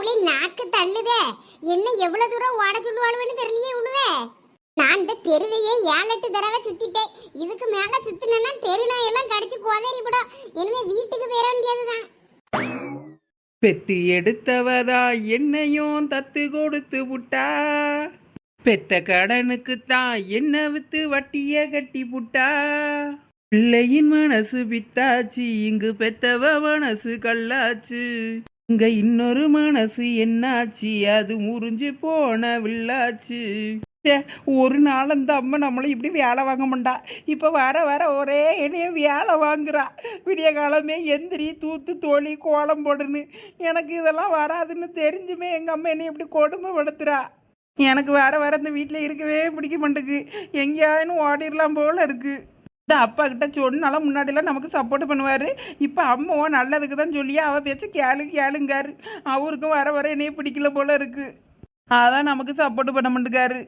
கடவுளே நாக்கு தள்ளுதே. என்ன எவ்வளவு தூரம் ஓட சொல்லுவாளுன்னு தெரியலையே உழுவே நான் இந்த தெருவையே ஏழு எட்டு தடவை சுத்திட்டேன். இதுக்கு மேல சுத்தினா தெரு நாயெல்லாம் கடிச்சு கோதறிவிடும் எனவே வீட்டுக்கு போயிட வேண்டியதுதான். பெத்தி எடுத்தவதா என்னையும் தத்து கொடுத்து விட்டா பெத்த கடனுக்கு தான் என்ன வித்து வட்டிய கட்டி புட்டா? பிள்ளையின் மனசு பித்தாச்சு இங்கு பெத்தவ மனசு கல்லாச்சு. இங்க இன்னொரு மனசு என்னாச்சு? அது முறிஞ்சு போன வில்லாச்சு. ஒரு நாள் அந்த அம்மா நம்மளை இப்படி வேலை வாங்க மாட்டா. இப்போ வர வர ஒரே என்னைய வேலை வாங்குறா. விடிய காலமே எந்திரி தூத்து தோழி கோலம் போடுன்னு. எனக்கு இதெல்லாம் வராதுன்னு தெரிஞ்சுமே எங்கள் அம்மா என்னை இப்படி கொடுமைப்படுத்துறா. எனக்கு வர வர இந்த வீட்டில் இருக்கவே பிடிக்க மாட்டேங்குது எங்கேயாயினும் ஓடிடலாம் போல இருக்குது இந்த அப்பா கிட்ட சொன்னாலும் முன்னாடிலாம் நமக்கு சப்போர்ட் பண்ணுவார். இப்போ அம்மாவோ நல்லதுக்கு தான் சொல்லியே அவள் பேச்ச கேளு கேளுங்காரு. அவருக்கும் வர வர என்னையே பிடிக்கல போல இருக்கு. அதான் நமக்கு சப்போர்ட் பண்ண மாட்டேங்காரு.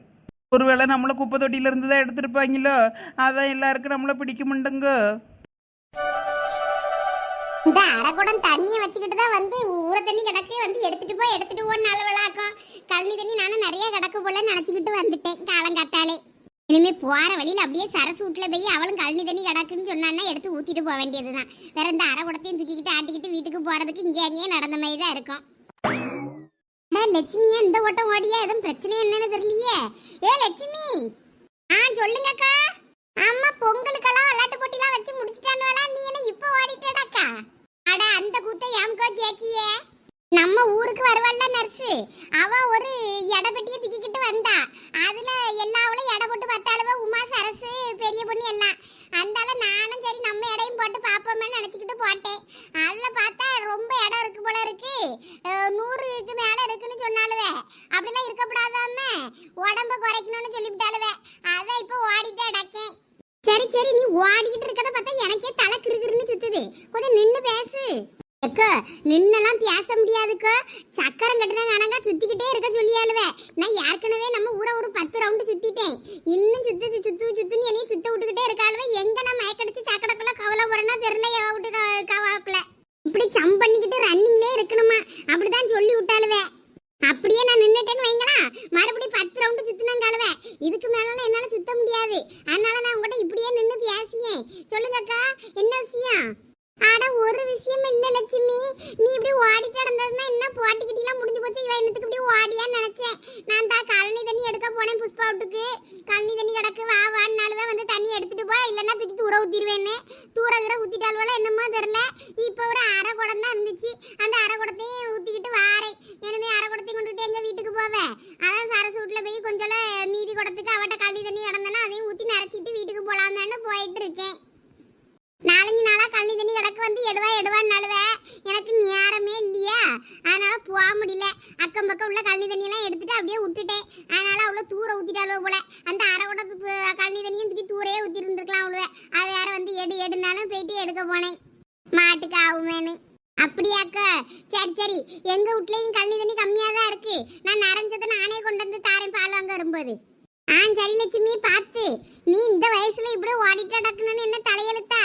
ஒருவேளை நம்மளை குப்பை தொட்டியில இருந்து தான் எடுத்துருப்பாங்களோ? அதான் எல்லாருக்கும் நம்மளை பிடிக்க மாட்டேங்க. இந்த அரைக்குடம் தண்ணியை வச்சுக்கிட்டு தான் வந்து ஊற தண்ணி கிடக்கு வந்து எடுத்துட்டு போய் எடுத்துட்டு போன்னு நல்ல விளாக்கும் கழனி தண்ணி நானும் நிறைய கிடக்கு போல நினச்சிக்கிட்டு வந்துட்டேன் காலங்காத்தாலே. இனிமே போற வழியில அப்படியே சரசு வீட்டுல போய் அவளும் கழனி தண்ணி கிடக்குன்னு சொன்னான்னா எடுத்து ஊத்திட்டு போக வேண்டியதுதான். வேற இந்த அரை குடத்தையும் தூக்கிக்கிட்டு ஆட்டிக்கிட்டு வீட்டுக்கு போறதுக்கு இங்கே அங்கேயே நடந்த மாதிரி தான் இருக்கும் அட, லட்சுமியா இந்த ஓட்டம் ஓடியா? எதுவும் பிரச்சனை என்னன்னு தெரியலையே. ஏ லட்சுமி! ஆ சொல்லுங்கக்கா. அம்மா பொங்கலுக்கெல்லாம் விளையாட்டு போட்டிலாம் வச்சு முடிச்சிட்டானுவலா நீ என்ன இப்போ ஓடிட்டடாக்கா? அட அந்த கூத்த ஏம்கோ கேக்கியே நம்ம ஊருக்கு வருவாள்ல நர்ஸு அவ ஒரு எடப்பெட்டியை தூக்கிக்கிட்டு வந்தா. அதுல எல்லாவளும் எடை போட்டு பத்தாளவ உமா சரசு பெரிய பொண்ணு எல்லாம். அந்தால நானும் சரி நம்ம எடையும் போட்டு பார்ப்போமே நினச்சிக்கிட்டு போட்டேன். அதில் பார்த்தா ரொம்ப இடம் இருக்கு போல இருக்கு. நூறு நூறுக்கு மேலே இருக்குன்னு சொன்னாலுவே அப்படிலாம் இருக்கப்படாதாம உடம்ப குறைக்கணும்னு சொல்லிவிட்டாலுவே அதை இப்போ ஓடிட்டு அடக்கேன் சரி சரி நீ ஓடிக்கிட்டு இருக்கதை பார்த்தா எனக்கே தலை கிருகிருன்னு சுத்துது. கொஞ்சம் நின்று பேசு. அக்கா நின்னெல்லாம் பேச முடியாதுக்கு. சக்கரம் கட்டின கணக்கா சுத்திக்கிட்டே இருக்க சொல்லி சொல்லியாளுவே. நான் ஏற்கனவே நம்ம ஊரை ஒரு பத்து ரவுண்டு சுத்திட்டேன். இன்னும் சுத்து சுத்து சுத்துன்னு என்னையும் சுத்த விட்டுக்கிட்டே இருக்காளுவே. எங்க நான் மயக்கடிச்சு சக்கடக்குள்ள கவலை போறேன்னா தெரியல எவ விட்டு கவாக்குல இப்படி சம் பண்ணிக்கிட்டு ரன்னிங்லே இருக்கணுமா? அப்படிதான் சொல்லி விட்டாளுவே. அப்படியே நான் நின்னுட்டேன்னு வைங்களா? மறுபடியும் பத்து ரவுண்டு அழுவேன் இதுக்கு மேலாம் என்னால சுத்த முடியாது. அதனால நான் உங்ககிட்ட இப்படியே நின்னு பேசியேன் சொல்லுங்கக்கா என்ன விஷயம் அட ஒரு விஷயம் இல்ல லட்சுமி நீ இப்படி ஓடி கிடந்ததுன்னா என்ன போட்டிக்கிட்டலாம் முடிஞ்சு போச்சு? இவன் என்னத்துக்கு இப்படி ஓடியான்னு நினைச்சேன். நான் தான் கழனி தண்ணி எடுக்க போனேன் புஷ்பா வீட்டுக்கு. கழனி தண்ணி கிடக்கு. வா வான்னாலுவே வந்து தண்ணி எடுத்துட்டு போ. இல்லைன்னா தூக்கி தூர ஊத்திடுவேன்னு தூர தூர ஊத்திட்டாலும் என்னமோ தெரில இப்போ ஒரு அரை குடம் தான் இருந்துச்சு. அந்த அரை குடத்தையும் ஊற்றிக்கிட்டு வாரேன். எனவே அரை குடத்தையும் கொண்டுட்டு எங்கள் வீட்டுக்கு போவேன் அதான் சரசு வீட்டில் போய் கொஞ்சம் மீதி குடத்துக்கு அவட்ட கழனி தண்ணி கிடந்தேன்னா அதையும் ஊற்றி நிறச்சிட்டு வீட்டுக்கு போகலாமேன்னு போயிட்டு இருக்கேன். நாலஞ்சு நாளா கழனி தண்ணி கிடக்கு வந்து எடுவா எடுவான்னாலுவே எனக்கு நேரமே இல்லையா. அதனால போக முடியல. அக்கம் பக்கம் உள்ள கழனி தண்ணியெல்லாம் எடுத்துட்டு அப்படியே விட்டுட்டேன். அதனால அவ்வளோ தூர ஊற்றிட்டாலோ போல. அந்த அரை குடத்து கழனி தண்ணியும் தூக்கி தூரே ஊற்றி இருந்திருக்கலாம் அவ்வளோ அது வேற வந்து எடு எடுனாலும் போயிட்டு எடுக்க போனேன். மாட்டுக்கு ஆகுமேனு அப்படியாக்கா? சரி சரி. எங்க வீட்லயும் கழனி தண்ணி கம்மியா தான் இருக்கு. நான் நிறைஞ்சதை நானே கொண்டு வந்து தாரேன் பால் வாங்க வரும்போது. ஆ சரி லட்சுமி பார்த்து. நீ இந்த வயசுல இப்படி ஓடிட்டு நடக்கணும்னு என்ன தலையெழுத்தா?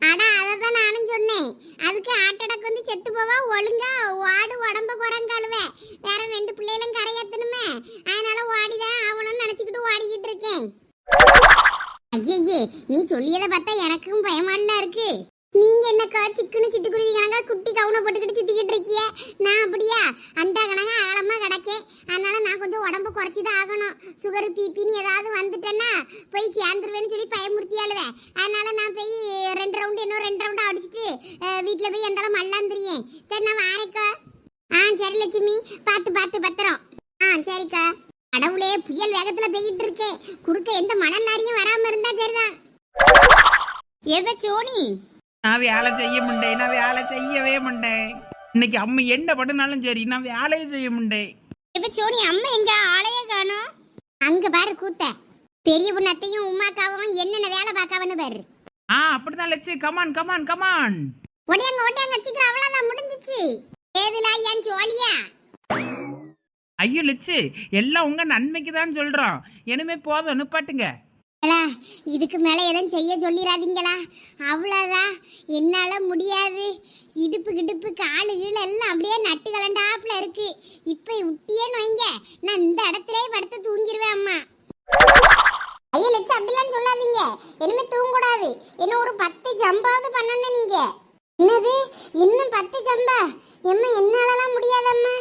அட அதை தான் நானும் சொன்னேன். அதுக்கு ஆட்டடக்கு வந்து செத்து போவா ஒழுங்கா வாடு உடம்ப குரங்காலுவே வேற ரெண்டு பிள்ளைகளும் கரையாத்தணுமே அதனால ஓடிதான் ஆகணும்னு நினைச்சுக்கிட்டு ஓடிக்கிட்டு இருக்கேன். ஐயே நீ சொல்லியதை பார்த்தா எனக்கும் பயமாடல இருக்கு. நீங்க என்னக்கா சிக்குன்னு சிட்டுக்குருவி கணக்கா குட்டி கவுனை போட்டுக்கிட்டு சுத்திக்கிட்டு இருக்கிய? நான் அப்படியா? அந்த கணக்கா ஆழமா கிடக்கேன். கொஞ்சம் உடம்பு குறைச்சிதான் ஆகணும். சுகர் பிபின்னு ஏதாவது வந்துட்டேன்னா போய் சேர்ந்துருவேன்னு சொல்லி பயமுறுத்தி பயமுறுத்தியாளுவேன் அதனால நான் போய் ரெண்டு ரவுண்டு இன்னும் ரெண்டு ரவுண்டு அடிச்சுட்டு வீட்டில் போய் எந்தாலும் மல்லாந்துறியேன் சரி நான் வாரேக்கா ஆ சரி லட்சுமி. பார்த்து பார்த்து பத்திரம். ஆ சரிக்கா. கடவுளே புயல் வேகத்துல போய்கிட்டு இருக்கேன் குறுக்க எந்த மணல் லாரியும் வராமல் இருந்தா சரிதான். எவ சோனி? நான் வேலை செய்ய முண்டேன் நான் வேலை செய்யவே முண்டேன் இன்னைக்கு அம்மா என்ன பண்ணனாலும் சரி நான் வேலையை செய்ய முண்டேன் எவ சோனி அம்மா எங்க ஆளையே காணோம். அங்க பாரு கூத்த. பெரிய பொண்ணத்தையும் உமாக்காவும் என்னென்ன வேலை பார்க்காவன்னு பாரு. ஆ அப்படிதான் Latchu. Come on come on come on ஒடியாங்க ஒடியாங்க சீக்கிரம் அவ்வளவுதான் முடிஞ்சிச்சு. ஏதுலா ஏன் சோழியா ஐயோ லட்சு எல்லாம் உங்க நன்மைக்கு தான் சொல்றோம். இனிமே போதும் நிப்பாட்டுங்க. ஏலா, இதுக்கு மேலே எதுவும் செய்ய சொல்லிடாதீங்களா அவ்வளோதான் என்னால் முடியாது. இடுப்பு கிடுப்பு காலு கீழே எல்லாம் அப்படியே நட்டு கலண்டாப்புல இருக்கு. இப்போ விட்டியேன்னு வைங்க. நான் இந்த இடத்துலயே படுத்து தூங்கிடுவேன் அம்மா. ஐயா லட்சம் அப்படிலாம் சொல்லாதீங்க. இனிமே தூங்கக்கூடாது. இன்னும் ஒரு பத்து ஜம்பாவது பண்ணணும் நீங்க. என்னது? இன்னும் பத்து ஜம்பா? எம்மா என்னாலலாம் முடியாதம்மா.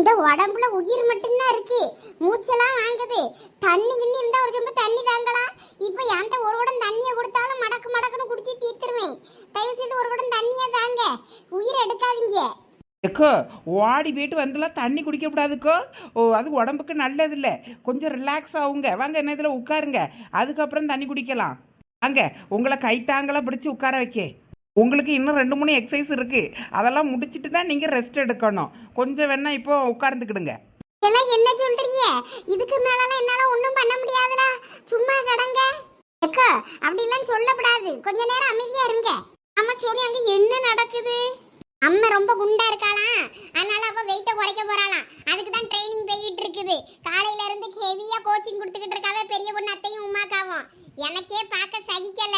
இந்த உடம்புல உயிர் மட்டும்தான் இருக்கு. மூச்செல்லாம் வாங்குது. தண்ணி கிண்ணி இருந்தா ஒரு சொம்பு தண்ணி தாங்கலாம் இப்போ என்கிட்ட ஒரு குடம் தண்ணியை கொடுத்தாலும் மடக்கு மடக்குன்னு குடிச்சு தீர்த்துருவேன். தயவு செய்து ஒரு உடம் தண்ணியை தாங்க. உயிர் எடுக்காதீங்க. எக்கோ ஓடி போயிட்டு வந்துலாம் தண்ணி குடிக்கக்கூடாதுக்கோ ஓ அது உடம்புக்கு நல்லதில்லை. கொஞ்சம் ரிலாக்ஸ் ஆகுங்க வாங்க என்ன இதில் உட்காருங்க. அதுக்கப்புறம் தண்ணி குடிக்கலாம். வாங்க உங்களை கைத்தாங்கலாம் பிடிச்சி உட்கார வைக்க. உங்களுக்கு இன்னும் ரெண்டு மூணு எக்ஸசைஸ் இருக்கு. அதெல்லாம் முடிச்சிட்டு தான் நீங்கள் ரெஸ்ட் எடுக்கணும். கொஞ்சம் வேணா இப்போ உட்கார்ந்துக்கிடுங்க. இதெல்லாம் என்ன சொல்றீங்க? இதுக்கு மேலலாம் என்னால ஒண்ணும் பண்ண முடியாதுல சும்மா கடங்க. அக்கா அப்படிலாம் சொல்லக்கூடாது. கொஞ்ச நேரம் அமைதியா இருங்க. அம்மா சோனி அங்க என்ன நடக்குது? அம்மா ரொம்ப குண்டா இருக்காளாம். அதனால அவ வெயிட்ட குறைக்க போறாளாம். அதுக்கு தான் ட்ரைனிங் போயிட்டு இருக்குது. காலையில இருந்து ஹெவியா கோச்சிங் கொடுத்துக்கிட்டு இருக்காவ பெரிய பொண்ணு அத்தையும் உமாக்காவும். எனக்கே பார்க்க சகிக்கல.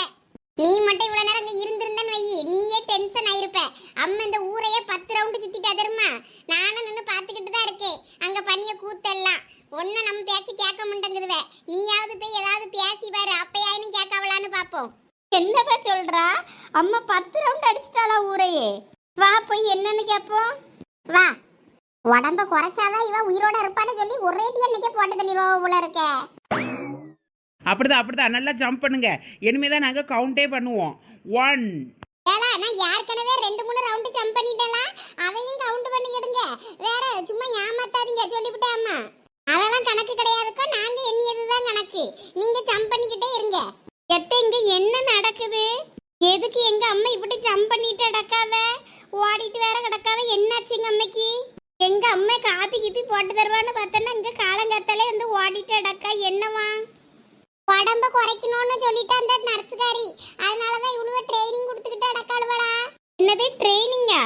நீ மட்டும் இவ்வளவு நேரம் இங்க இருந்திருந்தன்னு வை நீயே டென்ஷன் ஆயிருப்ப. அம்மா இந்த ஊரையே பத்து ரவுண்டு சுத்திட்டா தெரியுமா? நானும் நின்று பார்த்துக்கிட்டு தான் இருக்கேன். அங்க பண்ணிய கூத்தெல்லாம். ஒன்னும் நம்ம பேசி கேட்க மாட்டேங்குதுவே. நீயாவது போய் ஏதாவது பேசி பாரு. அப்பையாயினும் கேட்கவலான்னு பார்ப்போம். என்னப்பா சொல்றா? அம்மா பத்து ரவுண்ட் அடிச்சிட்டாளா ஊரையே. வா போய் என்னன்னு கேட்போம். வா. உடம்ப குறைச்சாதான் இவன் உயிரோட இருப்பான்னு சொல்லி ஒரேட்டி அன்னைக்கே போட்டு தள்ளிடுவா போல இருக்க. அப்படிதான் அப்படிதான். நல்லா ஜம்ப் பண்ணுங்க. இனிமே தான் நாங்கள் கவுண்டே பண்ணுவோம். ஒன் ஏலா நான் ஏற்கனவே ரெண்டு மூணு ரவுண்டு ஜம்ப் பண்ணிட்டேலாம் அதையும் கவுண்ட் பண்ணிக்கிடுங்க வேற சும்மா ஏமாத்தாதீங்க சொல்லிவிட்டேன் அம்மா. அதெல்லாம் கணக்கு கிடையாதுக்கோ. நாங்க எண்ணியதுதான் கணக்கு. நீங்க ஜம்ப் பண்ணிக்கிட்டே இருங்க. எத்த இங்க என்ன நடக்குது? எதுக்கு எங்க அம்மா இப்படி ஜம்ப் பண்ணிட்டு அடக்காவ ஓடிட்டு வேற கிடக்காவ? என்னாச்சு எங்க அம்மைக்கு? எங்க அம்மா காப்பி கிப்பி போட்டு தருவான்னு பார்த்தோன்னா இங்க காலங்காத்தாலே வந்து ஓடிட்டு அடக்கா என்னவா? உடம்ப குறைக்கணும்னு சொல்லிட்டு அந்த நர்ஸுகாரி. அதனாலதான் இவ்வளவு ட்ரைனிங் கொடுத்துக்கிட்டு அடக்காளுவலா என்னது ட்ரைனிங்கா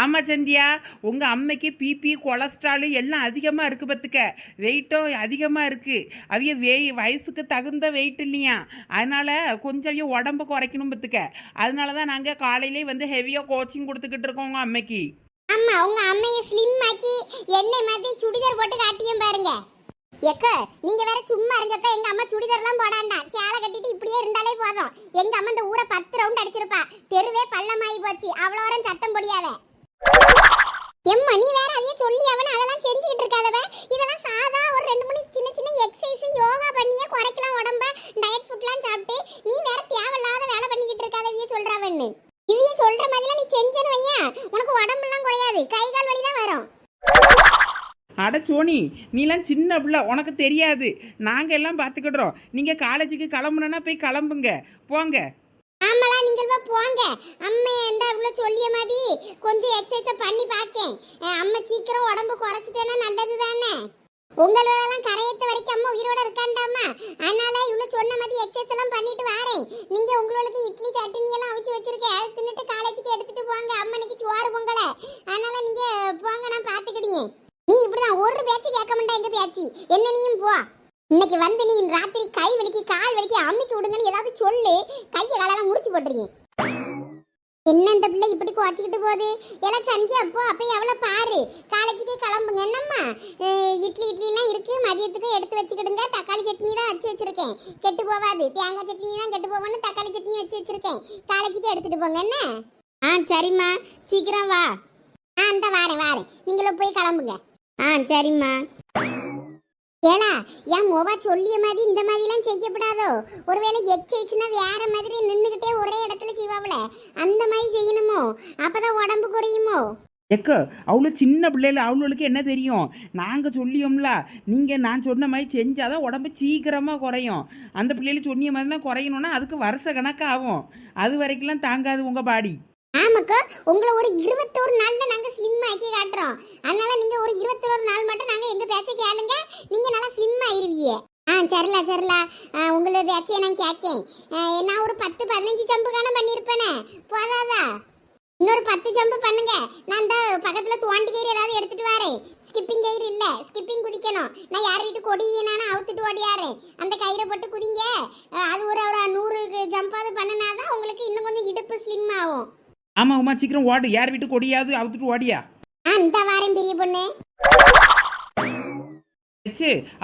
ஆமாம் சந்தியா. உங்கள் அம்மைக்கு பிபி கொலஸ்ட்ரால் எல்லாம் அதிகமாக இருக்குது பார்த்துக்க வெயிட்டும் அதிகமாக இருக்குது அவிய வெய் வயசுக்கு தகுந்த வெயிட் இல்லையா? அதனால் கொஞ்சம் உடம்பு குறைக்கணும் பார்த்துக்க அதனால தான் நாங்கள் காலையிலே வந்து ஹெவியாக கோச்சிங் கொடுத்துக்கிட்டு இருக்கோம் உங்கள் அம்மைக்கு. ஆமா உங்க அம்மைய ஸ்லிம் ஆக்கி எண்ணெய் மாதிரி சுடிதார் போட்டு காட்டியும் பாருங்க. எக்க நீங்க வேற சும்மா இருங்கக்கா எங்க அம்மா சுடிதார்லாம் போடாண்டா. சேலை கட்டிட்டு இப்படியே இருந்தாலே போதும். எங்க அம்மா இந்த ஊரை பத்து ரவுண்ட் அடிச்சிருப்பா. தெருவே பள்ளமாயி போச்சு. அவ்வளோ வரம் சத்தம் பொடியாவே. எம்மா நீ வேற அதையே சொல்லி அவன அதெல்லாம் செஞ்சுக்கிட்டு இருக்காதவ இதெல்லாம் சாதா ஒரு ரெண்டு மூணு சின்ன சின்ன எக்ஸசைஸ் யோகா பண்ணியே குறைக்கலாம் உடம்ப டயட் ஃபுட்லாம் சாப்பிட்டு நீ வேற தேவையில்லாத வேலை பண்ணிக்கிட்டு இருக்காதவியே சொல்றவன்னு இதைய சொல்ற மாதிரிலாம் நீ செஞ்சேன்னு வையன் உனக்கு உடம்பெல்லாம் குறையாது கை கால் வலி தான் வரும் அட சோனி நீலாம் சின்ன பிள்ளை உனக்கு தெரியாது. நாங்கள் எல்லாம் பார்த்துக்கிடுறோம் நீங்கள் காலேஜுக்கு கிளம்புனா போய் கிளம்புங்க. போங்க. ஆமாலா நீங்கள் போங்க. அம்மா எந்த இவ்வளோ சொல்லிய மாதிரி கொஞ்சம் எக்ஸசைஸ் பண்ணி பார்க்கேன் அம்மா சீக்கிரம் உடம்பு குறைச்சிட்டேன்னா நல்லது தானே உங்களோடலாம் கரையத்து வரைக்கும் அம்மா உயிரோட இருக்காண்டாமா? அதனால இவ்வளோ சொன்ன மாதிரி எக்ஸசைஸ் எல்லாம் பண்ணிட்டு வரேன். நீங்கள் உங்களுக்கு இட்லி சட்னி எல்லாம் அவிச்சு வச்சிருக்கேன். அதை தின்னுட்டு காலேஜுக்கு எடுத்துட்டு போங்க. அம்மனைக்கு சோறு பொங்கலை. அதனால நீங்கள் போங்க நான் பாத்துக்கிட்டீங்க நீ இப்படிதான் ஒரு பேச்சு கேட்க மாட்டா எங்க பேச்சு? என்ன நீயும் போ. இன்னைக்கு வந்து நீ ராத்திரி கை வலிக்கு கால் வலிக்கு அம்மிக்கு விடுங்கன்னு ஏதாவது சொல்லு. கையை காலெல்லாம் முடிச்சு போட்டுருங்க. என்ன இந்த பிள்ளை இப்படி குறைச்சிக்கிட்டு போகுது? எல்லாம் சந்தி அப்போ அப்போ எவ்வளோ பாரு. காலேஜுக்கு கிளம்புங்க. என்னம்மா? இட்லி இட்லிலாம் இருக்கு. மதியத்துக்கு எடுத்து வச்சுக்கிடுங்க. தக்காளி சட்னி தான் வச்சு வச்சிருக்கேன். கெட்டு போகாது தேங்காய் சட்னி தான் கெட்டு போவோன்னு தக்காளி சட்னி வச்சு வச்சிருக்கேன். காலேஜுக்கு எடுத்துட்டு போங்க. என்ன? ஆ சரிம்மா. சீக்கிரம் வா. ஆ இந்த வாரேன் வாரேன். நீங்களும் போய் கிளம்புங்க. ஆ சரிம்மா. ஏலா என் மொபா சொல்லிய மாதிரி இந்த மாதிரிலாம் செய்யப்படாதோ ஒருவேளை எக்ஸைஸ்னா வேற மாதிரி நின்றுக்கிட்டே ஒரே இடத்துல செய்வாவில அந்த மாதிரி செய்யணுமோ? அப்பதான் உடம்பு குறையுமோ? எக்கோ அவ்வளோ சின்ன பிள்ளைல அவளுக்கு என்ன தெரியும்? நாங்கள் சொல்லியோம்ல நீங்கள் நான் சொன்ன மாதிரி செஞ்சாதான் உடம்பு சீக்கிரமாக குறையும். அந்த பிள்ளைகளுக்கு சொன்னிய மாதிரி தான் குறையணும்னா அதுக்கு வருஷ கணக்காகும். அது வரைக்கும்லாம் தாங்காது உங்கள் பாடி. ஆமாக்கா உங்களை ஒரு இருபத்தோரு நாளில் நாங்கள் ஸ்லிம் ஆக்கி காட்டுறோம். அதனால நீங்கள் ஒரு இருபத்தோரு நாள் மட்டும் நாங்கள் எங்கள் பேச்ச கேளுங்க. நீங்கள் நல்லா ஸ்லிம் ஆயிருவீங்க. ஆ சரிலா சரிலா. உங்களோட பேச்சையை நான் கேட்கேன் நான் ஒரு பத்து பதினஞ்சு ஜம்பு காண பண்ணியிருப்பேனே போதாதா? இன்னொரு பத்து ஜம்பு பண்ணுங்க. நான் இந்த பக்கத்தில் தோண்டி கயிறு ஏதாவது எடுத்துட்டு வரேன். ஸ்கிப்பிங் கயிறு இல்லை. ஸ்கிப்பிங் குதிக்கணும். நான் யார் வீட்டு கொடியை நானும் அவுத்துட்டு ஓடியாரேன். அந்த கயிறை போட்டு குதிங்க. அது ஒரு ஒரு நூறு ஜம்பாவது பண்ணினாதான் உங்களுக்கு இன்னும் கொஞ்சம் இடுப்பு ஸ்லிம் ஆகும். ஆமா உமா சீக்கிரம் ஓடு. யார் வீட்டு கொடியாவது அவுத்துட்டு ஓடியா? ஆ இந்த வாரம் பெரிய பொண்ணு.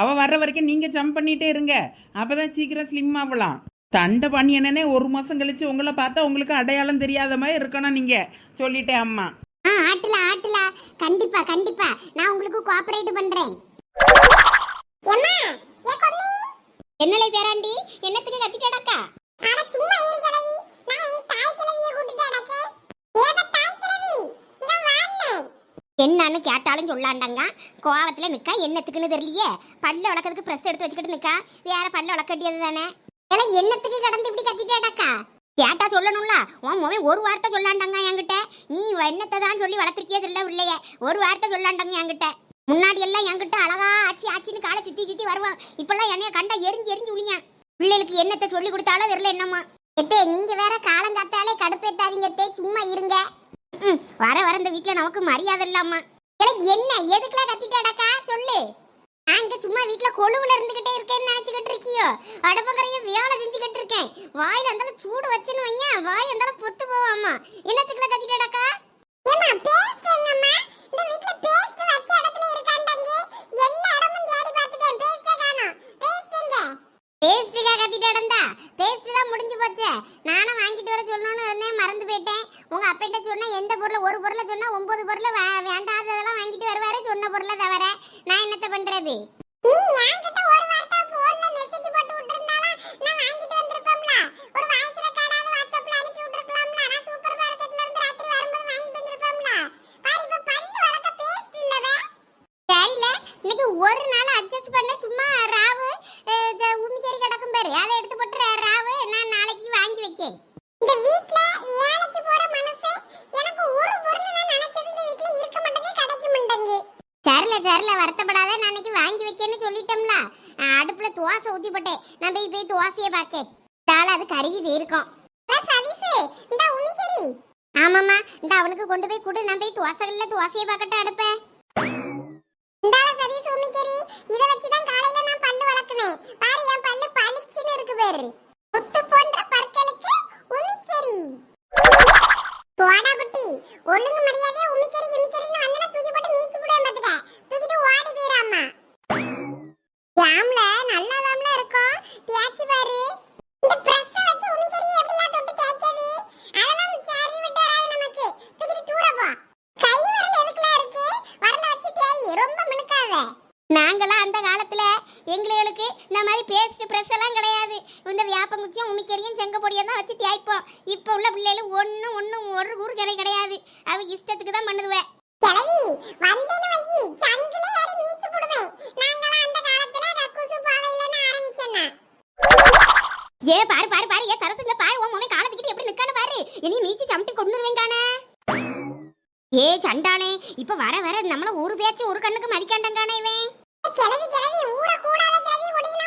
அவ வர்ற வரைக்கும் நீங்க ஜம்ப் பண்ணிட்டே இருங்க. அப்பதான் சீக்கிரம் ஸ்லிம் ஆகலாம் தண்டை பண்ணி என்னன்னே ஒரு மாசம் கழிச்சு உங்களை பார்த்தா உங்களுக்கு அடையாளம் தெரியாத மாதிரி இருக்கணும் நீங்க சொல்லிட்டேன் அம்மா. ஆ ஆட்டுல ஆட்டுல. கண்டிப்பா கண்டிப்பா. நான் உங்களுக்கு கோஆபரேட் பண்றேன். என்னலை பேராண்டி? என்னத்துக்கு கத்திட்டடக்கா அட சும்மா இரு கிழவி நான் என் தாய் கிழவியை கூட்டிட்டு அடக்கே ஏத தாய் கிழவி இங்க வாண்ணே என்னன்னு கேட்டாலும் சொல்லாண்டாங்க. கோவத்தில் நிற்கா என்னத்துக்குன்னு தெரியலையே. பல்ல வளர்க்கறதுக்கு ப்ரெஸ் எடுத்து வச்சுக்கிட்டு நிற்கா வேற பல்ல வளர்க்க வேண்டியது தானே. ஏன்னா என்னத்துக்கு கடந்து இப்படி கத்திட்டேடாக்கா? கேட்டா சொல்லணும்ல. உன் முகம் ஒரு வார்த்தை சொல்லாண்டாங்க என்கிட்ட. நீ என்னத்தை தான் சொல்லி வளர்த்துருக்கியே தெரியல இல்லையே ஒரு வார்த்தை சொல்லாண்டாங்க என்கிட்ட. முன்னாடி எல்லாம் என்கிட்ட அழகா ஆச்சி ஆச்சின்னு காலை சுத்தி சுத்தி வருவான். இப்பெல்லாம் என்னைய கண்டா எரிஞ்சு எரிஞ்சு உளியான் பிள்ளைகளுக்கு என்னத்தை சொல்லி கொடுத்தாலும் தெரியல என்னம்மா எத்தே நீங்க வேற காலம் காத்தாலே கடுப்பேத்தாதீங்க சும்மா இருங்க. வர வர இந்த வீட்ல நமக்கு மரியாதை இல்லாமா. என்ன? எதுக்குலாம் கத்திட்டாடக்கா சொல்லு. நான் இங்க சும்மா வீட்ல கொழுவுல இருந்துகிட்டே இருக்கேன்னு நினைச்சுக்கிட்டு இருக்கியோ? அடுப்பங்கரையும் வேலை செஞ்சுக்கிட்டு இருக்கேன். வாயில இருந்தாலும் சூடு வச்சுன்னு வையன். வாய் இருந்தாலும் பொத்து போவாமா? என்னத்துக்குள்ள கத்திட்டாடக்கா ஏமா பேசுங்கம்மா இந்த வீட்ல பேஸ்ட் வச்ச இடத்துல இருக்காண்டாங்க என்ன இடமும் தேடி பார்த்துட்டேன் பேஸ்ட் காணோம் பேஸ்ட் எங்க பேஸ்ட்டுக்கா கத்திட்டு இடந்தா பேஸ்ட் தான் முடிஞ்சு போச்சு. நானும் வாங்கிட்டு வர சொல்லணும்னு இருந்தேன் மறந்து போயிட்டேன். உங்க அப்பிட்ட சொன்னா எந்த பொருளை ஒரு பொருளை சொன்னா ஒன்பது பொருளை வேண்டாததெல்லாம் வாங்கிட்டு வருவாரு சொன்ன பொருளை தவிர. நான் என்னத்த என்கிட்ட ஒரு நாள் அட்ஜஸ்ட் பண்ண. சும்மா ராவு உமிக்கறி கிடக்கும் பாரு. அதை எடுத்து போட்டு ராவு நான் நாளைக்கு வாங்கி வைக்கேன். இந்த வீட்ல வேலைக்கு போற மனசு எனக்கு ஒரு பொருள் நான் நினைச்சது இந்த வீட்ல இருக்க மாட்டேங்குது கிடைக்க மாட்டேங்குது. சரில சரில வருத்தப்படாத. நான் இன்னைக்கு வாங்கி வைக்கேன்னு சொல்லிட்டோம்ல. அடுப்புல தோசை ஊத்தி போட்டேன். நான் போய் போய் தோசையை பார்க்கேன். தால அது கருவி போயிருக்கும் சதீசு இந்த உமிக்கறி ஆமாம்மா இந்த அவனுக்கு கொண்டு போய் கொடு. நான் போய் தோசைகள்ல தோசையை பார்க்கட்டும் அடுப்பேன் இந்தால சரி சோமிக்கரி இத வச்சு தான் காலையில நான் பல்லு வளக்கனே பாரு என் பல்லு பளிச்சுன்னு இருக்கு பாரு. முத்து போன்ற பற்களுக்கு உமிக்கரி. போடா குட்டி. ஒழுங்கு மரியாதையா உமிக்கரி உமிக்கரின்னு வந்தனா தூக்கி போட்டு மீச்சு போடுவேன் பாத்துக்க தூக்கிட்டு ஓடி போயிராமா யாம்ல நல்லாதாம்ல இருக்கும் தேய்ச்சி பாரு இந்த பிரஸ் வச்சு உமிக்கரி எப்படிலாம் தொட்டு தேய்க்கிறது அதெல்லாம் சரி விட்டு வராது நமக்கு தூக்கிட்டு தூர போ கை விரல் எதுக்குல இருக்கு வரல வச்சு தேய் ரொம்ப மினுக்காத நாங்களாம் அந்த காலத்துல எங்களுக்கு இந்த மாதிரி பேஸ்ட் பிரஸ் எல்லாம் கிடையாது இந்த வியாப்பங்குச்சியும் உமிக்கரியும் செங்க பொடியும் தான் வச்சு தேய்ப்போம். இப்போ உள்ள பிள்ளைகள் ஒன்றும் ஒன்றும் ஒரு ஊர் கிடை கிடையாது. அவ இஷ்டத்துக்கு தான் பண்ணுதுவே. கிளவி வந்தேன்னு வை சங்குல ஏறி மீச்சு போடுவேன். நாங்களாம் அந்த காலத்துல கக்கூசு பாவையிலன்னு ஆரம்பிச்சேன்னா ஏ பாரு பாரு பாரு. ஏ சரசுங்க பாரு உன் மொழி காலத்துக்கிட்டு எப்படி நிக்கானு பாரு. இனி மீச்சு சமட்டி கொண்டு வருவேங்கானே ஏ சண்டானே இப்ப வர வர நம்மள ஒரு பேச்சு ஒரு கண்ணுக்கு மதிக்காண்டங்கானே இவன். கிளவி கிளவி ஊற கூடாத ஒண்ணும் பண்ணல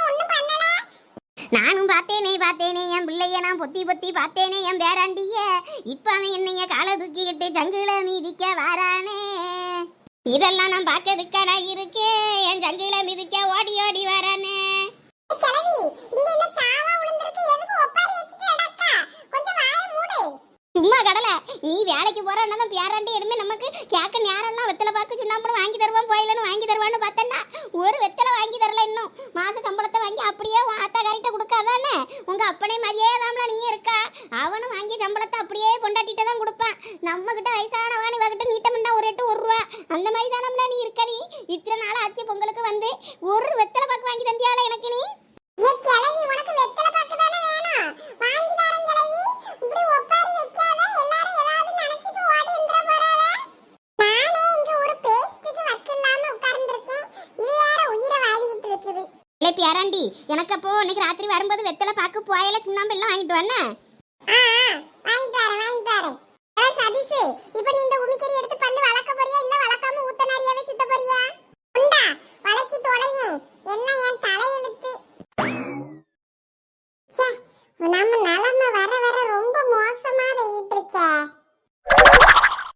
நானும் பார்த்தேனே பார்த்தேனே என் பிள்ளைய நான் பொத்தி பொத்தி பார்த்தேனே என் பேராண்டிய. இப்ப அவன் என்னைய காலை தூக்கிக்கிட்டு ஜங்குல மீதிக்க வாரானே. இதெல்லாம் நான் பார்க்கறதுக்கடா இருக்கு. என் ஜங்குல மிதிக்க ஓடி ஓடி வரானே. சும்மா கடலை. நீ வேலைக்கு போறன்னா தான் பேராண்டி. எடுமே நமக்கு கேட்க நேரம்லாம் வெத்தலை பார்க்க சுண்ணாம்பு வாங்கி தருவான் போயிலன்னு வாங்கி தருவான்னு பார்த்தேன்னா ஒரு வெத்தலை வாங்கி தரல இன்னும். மாச சம்பளத்தை வாங்கி அப்படியே மாதிரியே நீ இருக்கா? அவனும் வாங்கி சம்பளத்தை அப்படியே கொண்டாட்டிட்டு தான் கொடுப்பான். நம்ம கிட்ட வயசானவன் இவகிட்ட நீட்டம்னா ஒரு எட்டு ஒரு ரூபா. அந்த மாதிரி தானம்ல நீ இருக்க நீ? இத்தனை நாள் ஆச்சு பொங்கலுக்கு வந்து ஒரு வெத்தலை பாக்கு வாங்கி தந்தியால எனக்கு நீ? இல்லை பேராண்டி எனக்கு அப்போ இன்னைக்கு ராத்திரி வரும்போது வெத்தலை பார்க்க போயில சுண்ணாம்பு எல்லாம் வாங்கிட்டு வரேன் வாங்கிட்டு வரேன் வாங்கிட்டு வரேன். சதீஷ் இப்போ நீ இந்த உமிக்கறி எடுத்து பண்ணு வளர்க்க போறியா? இல்ல வளர்க்காம ஊத்த நிறையவே சுத்த போறியா? உண்டா? வளக்கி தொலையே. எல்லாம் என் தலையெழுத்து? நம்ம நிலமை வர வர ரொம்ப மோசமா வெயிட்டு இருக்கே.